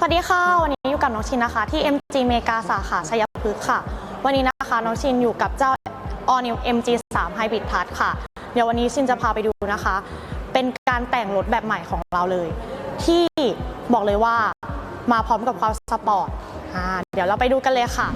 สวัสดีค่ะ วันนี้อยู่กับน้องชินนะคะ ที่ MG เมกาสาขาชัยพฤกษ์ค่ะ วันนี้นะคะน้องชินอยู่กับเจ้า All New MG 3 Hybrid Plus ค่ะ เดี๋ยววันนี้ชินจะพาไปดูนะคะ เป็นการแต่งรถแบบใหม่ของเราเลย ที่บอกเลยว่ามาพร้อมกับความสปอร์ตอ่าเดี๋ยวเราไปดูกันเลยค่ะ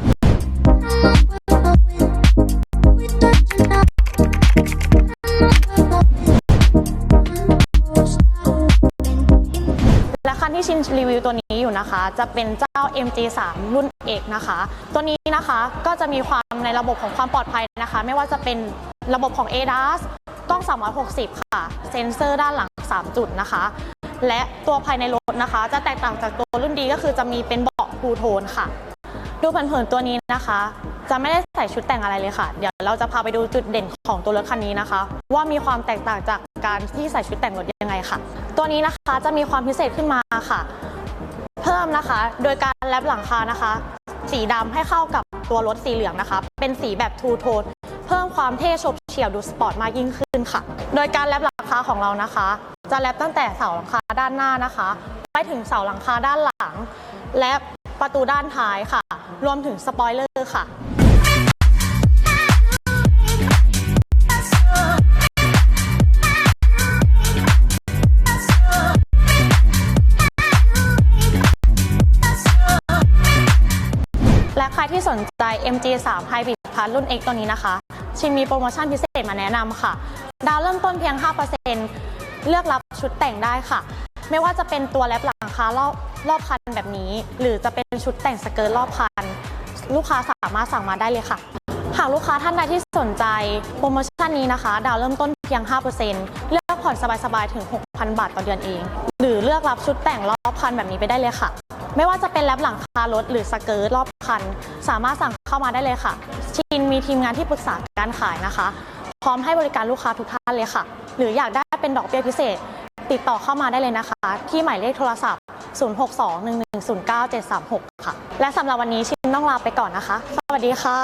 คันที่ชินรีวิวตัวนี้อยู่นะคะ จะเป็นเจ้า MG3 รุ่นเอกนะคะ ตัวนี้นะคะก็จะมีความในระบบของความปลอดภัยนะคะ ไม่ว่าจะเป็นระบบของ ADAS กล้อง 360 ค่ะ เซ็นเซอร์ด้านหลัง 3 จุดนะคะ และตัวภายในรถนะคะ จะแตกต่างจากตัวรุ่นดีก็คือจะมีเป็นเบาะทูโทนค่ะ ดูเผินๆตัวนี้นะคะ จะไม่ได้ใส่ชุดแต่งอะไรเลยค่ะ เดี๋ยวเราจะพาไปดูจุดเด่นของตัวรถคันนี้นะคะ ว่ามีความแตกต่างจากการที่ใส่ชุดแต่งรถยังไงค่ะ ตัวนี้นะคะจะมีความพิเศษขึ้นมาค่ะ เพิ่มนะคะ โดยการแลปหลังคานะคะ สีดำให้เข้ากับตัวรถสีเหลืองนะคะ เป็นสีแบบทูโทนเพิ่มความเท่โฉบเฉี่ยวดูสปอร์ตมากยิ่งขึ้นค่ะ โดยการแลปหลังคาของเรานะคะ จะแลปตั้งแต่เสาหลังคาด้านหน้านะคะ ไปถึงเสาหลังคาด้านหลัง และประตูด้านท้ายค่ะ รวมถึงสปอยเลอร์ค่ะ ใครที่สนใจ MG3 Hybrid Plus รุ่น X ตัวนี้นะคะ ชินมีโปรโมชั่นพิเศษมาแนะนำค่ะ ดาวเริ่มต้นเพียง 5%เลือกรับชุดแต่งได้ค่ะ ไม่ว่าจะเป็นตัวแลปหลังคารอบรอบคันแบบนี้ หรือจะเป็นชุดแต่งสเกิร์ตรอบคัน ลูกค้าสามารถสั่งมาได้เลยค่ะ หากลูกค้าท่านใดที่สนใจโปรโมชั่นนี้นะคะ ดาวเริ่มต้นเพียง 5%เลือก ผ่อนสบายๆ ถึง 6,000 บาทต่อเดือนเอง หรือเลือกรับชุดแต่งรอบคันแบบนี้ไปได้เลยค่ะ ไม่ว่าจะเป็นแลปหลังคารถหรือสเกิร์ตรอบคัน สามารถสั่งเข้ามาได้เลยค่ะ ชินมีทีมงานที่ปรึกษาการขายนะคะ พร้อมให้บริการลูกค้าทุกท่านเลยค่ะ หรืออยากได้เป็นดอกเบี้ยพิเศษ ติดต่อเข้ามาได้เลยนะคะ ที่หมายเลขโทรศัพท์ 0621109736 ค่ะ และสำหรับวันนี้ชินต้องลาไปก่อนนะคะ สวัสดีค่ะ